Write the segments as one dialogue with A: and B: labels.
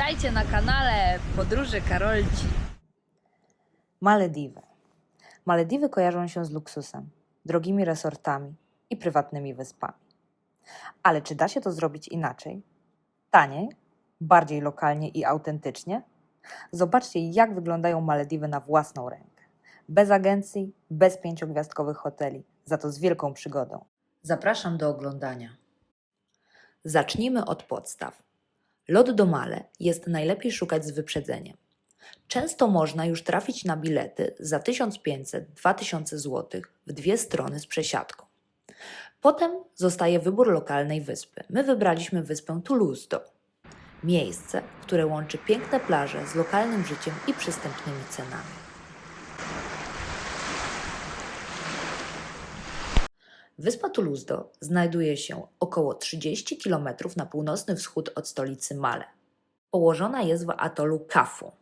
A: Witajcie na kanale Podróży Karolci.
B: Malediwy. Malediwy kojarzą się z luksusem, drogimi resortami i prywatnymi wyspami. Ale czy da się to zrobić inaczej? Taniej, bardziej lokalnie i autentycznie? Zobaczcie, jak wyglądają Malediwy na własną rękę. Bez agencji, bez pięciogwiazdkowych hoteli, za to z wielką przygodą. Zapraszam do oglądania. Zacznijmy od podstaw. Lot do Male jest najlepiej szukać z wyprzedzeniem. Często można już trafić na bilety za 1500-2000 zł w dwie strony z przesiadką. Potem zostaje wybór lokalnej wyspy. My wybraliśmy wyspę Toulouse. Miejsce, które łączy piękne plaże z lokalnym życiem i przystępnymi cenami. Wyspa Toulouse znajduje się około 30 km na północny wschód od stolicy Male. Położona jest w atolu Kafu.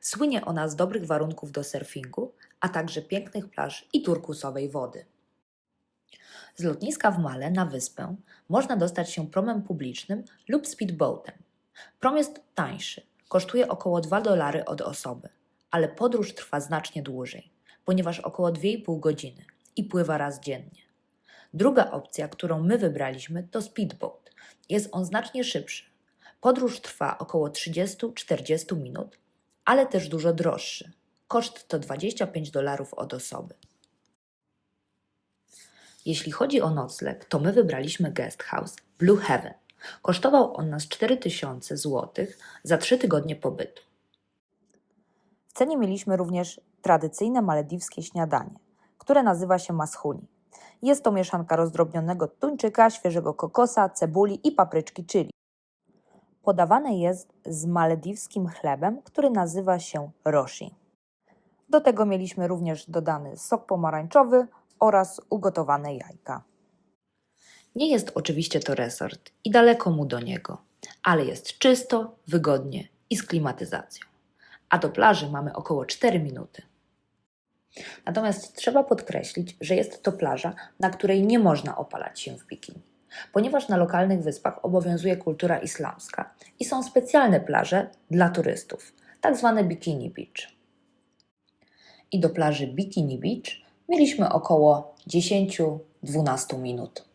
B: Słynie ona z dobrych warunków do surfingu, a także pięknych plaż i turkusowej wody. Z lotniska w Male na wyspę można dostać się promem publicznym lub speedboatem. Prom jest tańszy, kosztuje około 2 dolary od osoby, ale podróż trwa znacznie dłużej, ponieważ około 2,5 godziny i pływa raz dziennie. Druga opcja, którą my wybraliśmy, to speedboat. Jest on znacznie szybszy. Podróż trwa około 30-40 minut, ale też dużo droższy. Koszt to 25 dolarów od osoby. Jeśli chodzi o nocleg, to my wybraliśmy guest house Blue Heaven. Kosztował on nas 4000 zł za 3 tygodnie pobytu. W cenie mieliśmy również tradycyjne malediwskie śniadanie, które nazywa się mashuni. Jest to mieszanka rozdrobnionego tuńczyka, świeżego kokosa, cebuli i papryczki chili. Podawane jest z malediwskim chlebem, który nazywa się roshi. Do tego mieliśmy również dodany sok pomarańczowy oraz ugotowane jajka. Nie jest oczywiście to resort i daleko mu do niego, ale jest czysto, wygodnie i z klimatyzacją. A do plaży mamy około 4 minuty. Natomiast trzeba podkreślić, że jest to plaża, na której nie można opalać się w bikini, ponieważ na lokalnych wyspach obowiązuje kultura islamska i są specjalne plaże dla turystów, tak zwane Bikini Beach. I do plaży Bikini Beach mieliśmy około 10-12 minut.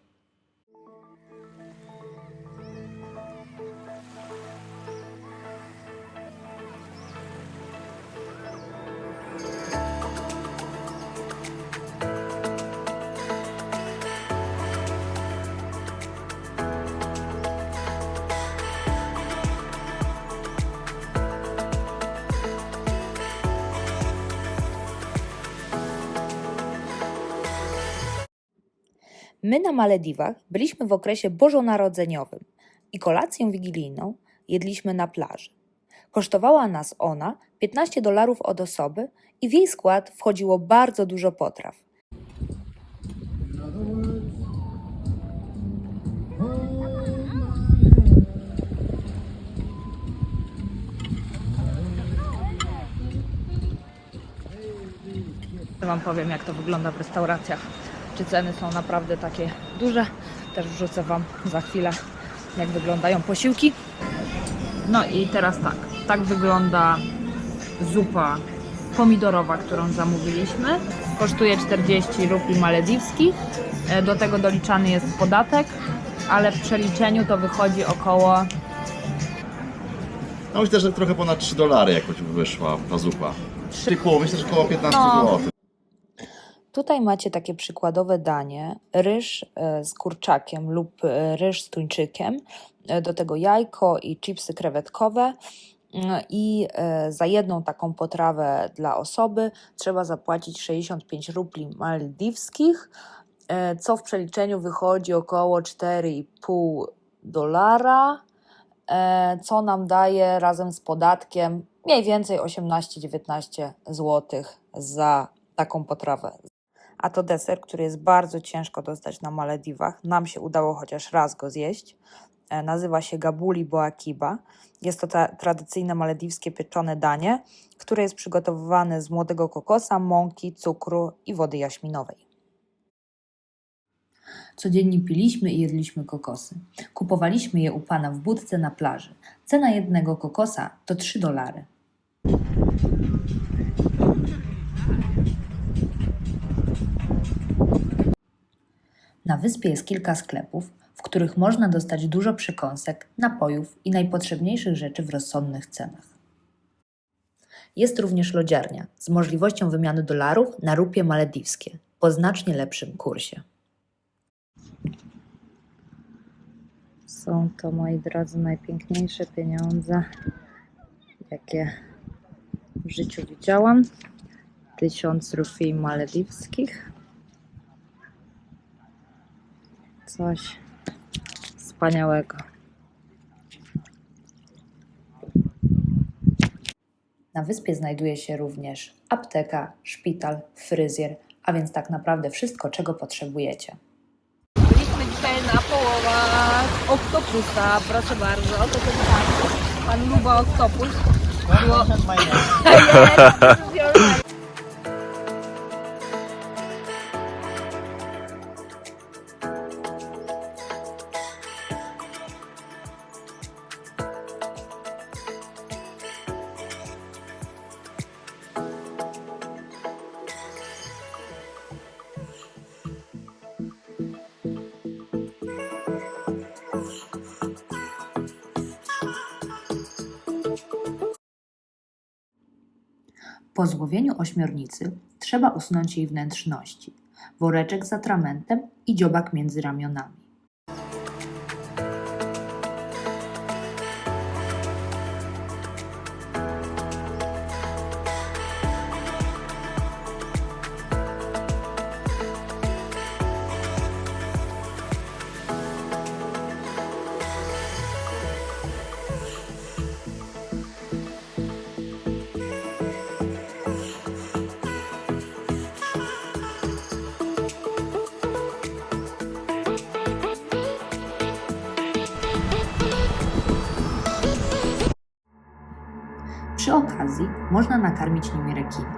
B: My na Malediwach byliśmy w okresie bożonarodzeniowym i kolację wigilijną jedliśmy na plaży. Kosztowała nas ona 15 dolarów od osoby i w jej skład wchodziło bardzo dużo potraw.
A: Wam powiem, jak to wygląda w restauracjach. Czy ceny są naprawdę takie duże? Też wrzucę Wam za chwilę, jak wyglądają posiłki. No i teraz tak. Tak wygląda zupa pomidorowa, którą zamówiliśmy. Kosztuje 40 rupii malediwskich. E, Do tego doliczany jest podatek, ale w przeliczeniu to wychodzi około
C: No myślę, że trochę ponad 3 dolary jakoś wyszła ta zupa. 3,5, myślę, że około 15
A: No.
C: zł.
B: Tutaj macie takie przykładowe danie: ryż e, z kurczakiem lub e, ryż z tuńczykiem, e, do tego jajko i chipsy krewetkowe. Mm, I za jedną taką potrawę dla osoby trzeba zapłacić 65 rubli maldiwskich, co w przeliczeniu wychodzi około 4,5 dolara, co nam daje razem z podatkiem mniej więcej 18-19 zł za taką potrawę. A to deser, który jest bardzo ciężko dostać na Malediwach. Nam się udało chociaż raz go zjeść. E, Nazywa się gabuli boakiba. Jest to tradycyjne malediwskie pieczone danie, które jest przygotowywane z młodego kokosa, mąki, cukru i wody jaśminowej.
D: Codziennie piliśmy i jedliśmy kokosy. Kupowaliśmy je u pana w budce na plaży. Cena jednego kokosa to 3 dolary. Na wyspie jest kilka sklepów, w których można dostać dużo przekąsek, napojów i najpotrzebniejszych rzeczy w rozsądnych cenach. Jest również lodziarnia z możliwością wymiany dolarów na rupie malediwskie po znacznie lepszym kursie.
B: Są to, moi drodzy, najpiękniejsze pieniądze, jakie w życiu widziałam. Tysiąc rufii malediwskich. Coś wspaniałego.
D: Na wyspie znajduje się również apteka, szpital, fryzjer, a więc tak naprawdę wszystko, czego potrzebujecie.
B: Byliśmy dzisiaj na połowach oktopusa, proszę bardzo, oto ten pan, pan luba oktopus. Było...
D: Po złowieniu ośmiornicy trzeba usunąć jej wnętrzności, woreczek z atramentem i dziobak między ramionami. Przy okazji można nakarmić nimi rekina.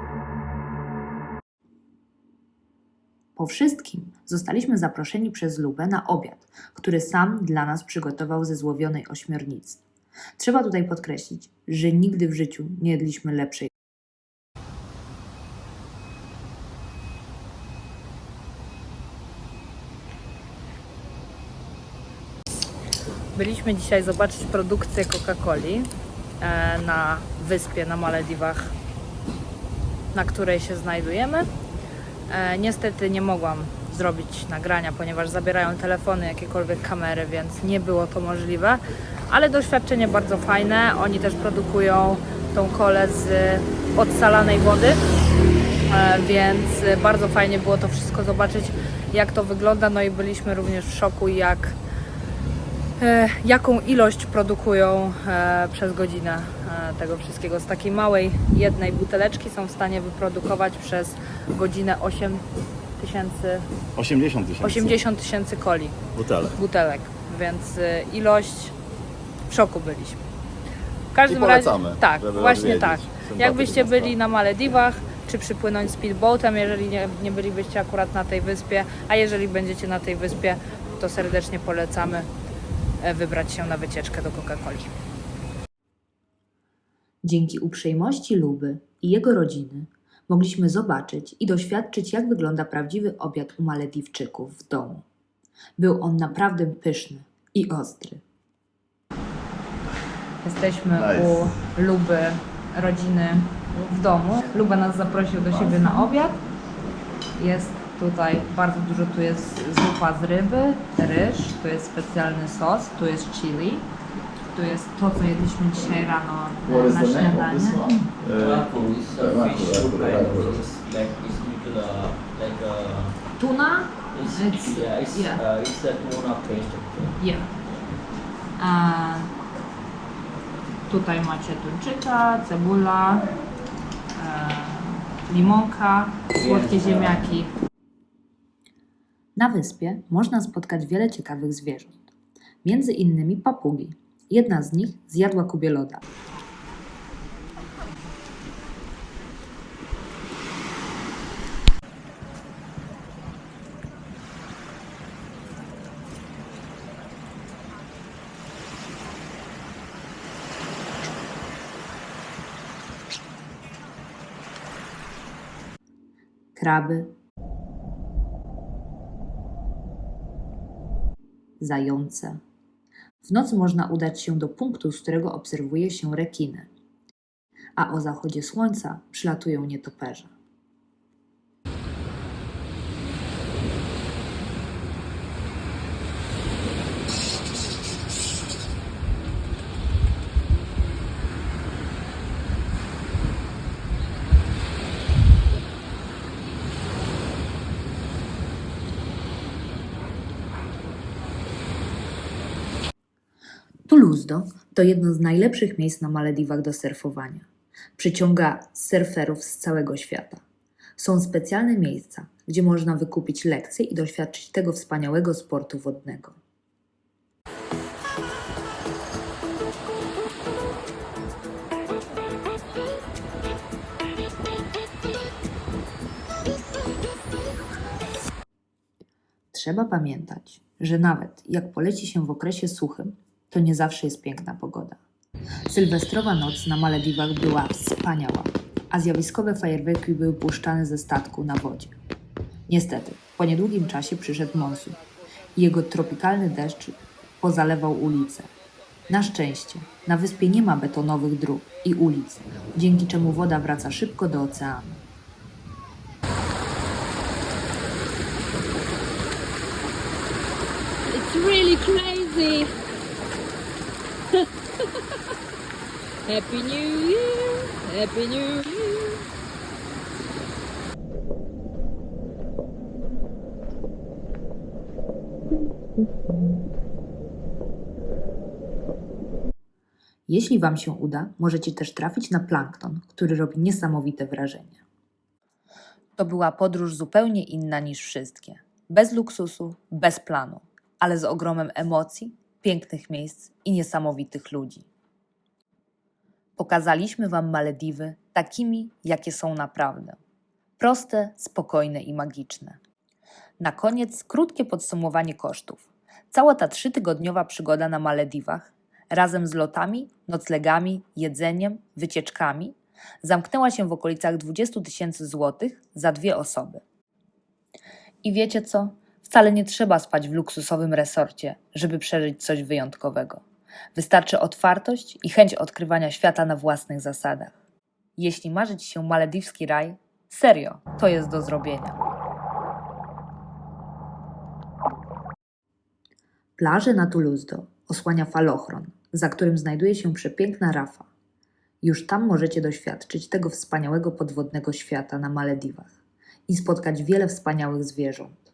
D: Po wszystkim zostaliśmy zaproszeni przez Lubę na obiad, który sam dla nas przygotował ze złowionej ośmiornicy. Trzeba tutaj podkreślić, że nigdy w życiu nie jedliśmy lepszej
B: Byliśmy dzisiaj zobaczyć produkcję Coca-Coli na wyspie na Malediwach, na której się znajdujemy. E, Niestety nie mogłam zrobić nagrania, ponieważ zabierają telefony, jakiekolwiek kamery, więc nie było to możliwe. Ale doświadczenie bardzo fajne. Oni też produkują tą kolę z odsalanej wody, E, więc e, bardzo fajnie było to wszystko zobaczyć, jak to wygląda. No i byliśmy również w szoku, jak e, jaką ilość produkują e, przez godzinę e, tego wszystkiego. Z takiej małej jednej buteleczki są w stanie wyprodukować przez godzinę 8 tysięcy,
C: 80 tysięcy
B: 80 tysięcy coli,
C: butelek.
B: butelek, więc e, ilość w szoku byliśmy. W każdym razie, tak, właśnie tak. Jakbyście byli na Malediwach, czy przypłynąć speedboatem, jeżeli nie, nie bylibyście akurat na tej wyspie, a jeżeli będziecie na tej wyspie, to serdecznie polecamy e, wybrać się na wycieczkę do Coca-Coli.
D: Dzięki uprzejmości Luby i jego rodziny mogliśmy zobaczyć i doświadczyć, jak wygląda prawdziwy obiad u Malediwczyków w domu. Był on naprawdę pyszny i ostry.
B: Jesteśmy
C: Nice.
B: u Luby rodziny w domu. Luba nas zaprosił do siebie na obiad. Jest tutaj bardzo dużo, tu jest zupa z ryby, ryż, tu jest specjalny sos, tu jest chili, tu jest to, co jedliśmy dzisiaj rano e, na śniadanie.
E: Raku is a
C: Raku,
E: fish
C: raku,
E: soup,
C: raku,
E: right?
C: raku.
E: It's like it's with uh, like uh,
B: Tuna?
E: it's,
B: It's-
E: yeah, it's
B: yeah.
E: uh, it's the tuna paste.
B: Yeah. E, tutaj macie tuńczyka, cebula, e, limonka, słodkie ziemniaki.
D: Na wyspie można spotkać wiele ciekawych zwierząt, między innymi papugi. Jedna z nich zjadła kubie loda.
B: Kraby, zające. W nocy można udać się do punktu, z którego obserwuje się rekiny, a o zachodzie słońca przylatują nietoperze. To jedno z najlepszych miejsc na Malediwach do surfowania. Przyciąga surferów z całego świata. Są specjalne miejsca, gdzie można wykupić lekcje i doświadczyć tego wspaniałego sportu wodnego. Trzeba pamiętać, że nawet jak poleci się w okresie suchym, to nie zawsze jest piękna pogoda. Sylwestrowa noc na Malediwach była wspaniała, a zjawiskowe fajerwerki były puszczane ze statku na wodzie. Niestety, po niedługim czasie przyszedł monsun jego tropikalny deszcz pozalewał ulice. Na szczęście, na wyspie nie ma betonowych dróg i ulic, dzięki czemu woda wraca szybko do oceanu.
A: It's really crazy. Happy New Year. Happy New Year.
B: Jeśli Wam się uda, możecie też trafić na plankton, który robi niesamowite wrażenie. To była podróż zupełnie inna niż wszystkie. Bez luksusu, bez planu, ale z ogromem emocji, pięknych miejsc i niesamowitych ludzi. Pokazaliśmy Wam Malediwy takimi, jakie są naprawdę. Proste, spokojne i magiczne. Na koniec krótkie podsumowanie kosztów. Cała ta trzytygodniowa przygoda na Malediwach razem z lotami, noclegami, jedzeniem, wycieczkami zamknęła się w okolicach 20 tysięcy złotych za dwie osoby. I wiecie co? Wcale nie trzeba spać w luksusowym resorcie, żeby przeżyć coś wyjątkowego. Wystarczy otwartość i chęć odkrywania świata na własnych zasadach. Jeśli marzyć się malediwski raj, serio, to jest do zrobienia. Plaże na Toulouse osłania falochron, za którym znajduje się przepiękna rafa. Już tam możecie doświadczyć tego wspaniałego podwodnego świata na Malediwach i spotkać wiele wspaniałych zwierząt.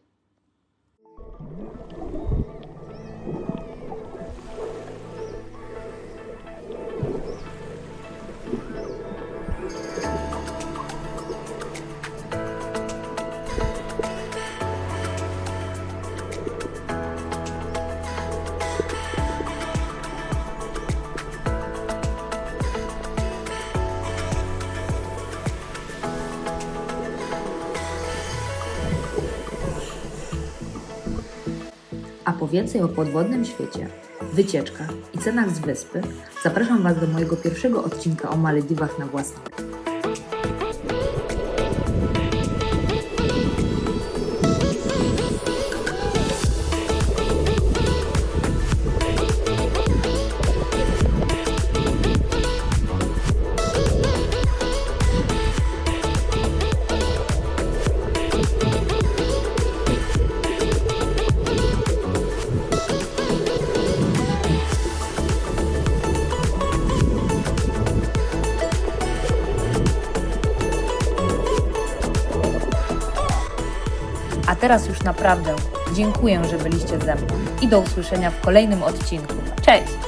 B: Więcej o podwodnym świecie, wycieczkach i cenach z wyspy, zapraszam Was do mojego pierwszego odcinka o Malediwach na własną teraz już naprawdę dziękuję, że byliście ze mną i do usłyszenia w kolejnym odcinku. Cześć!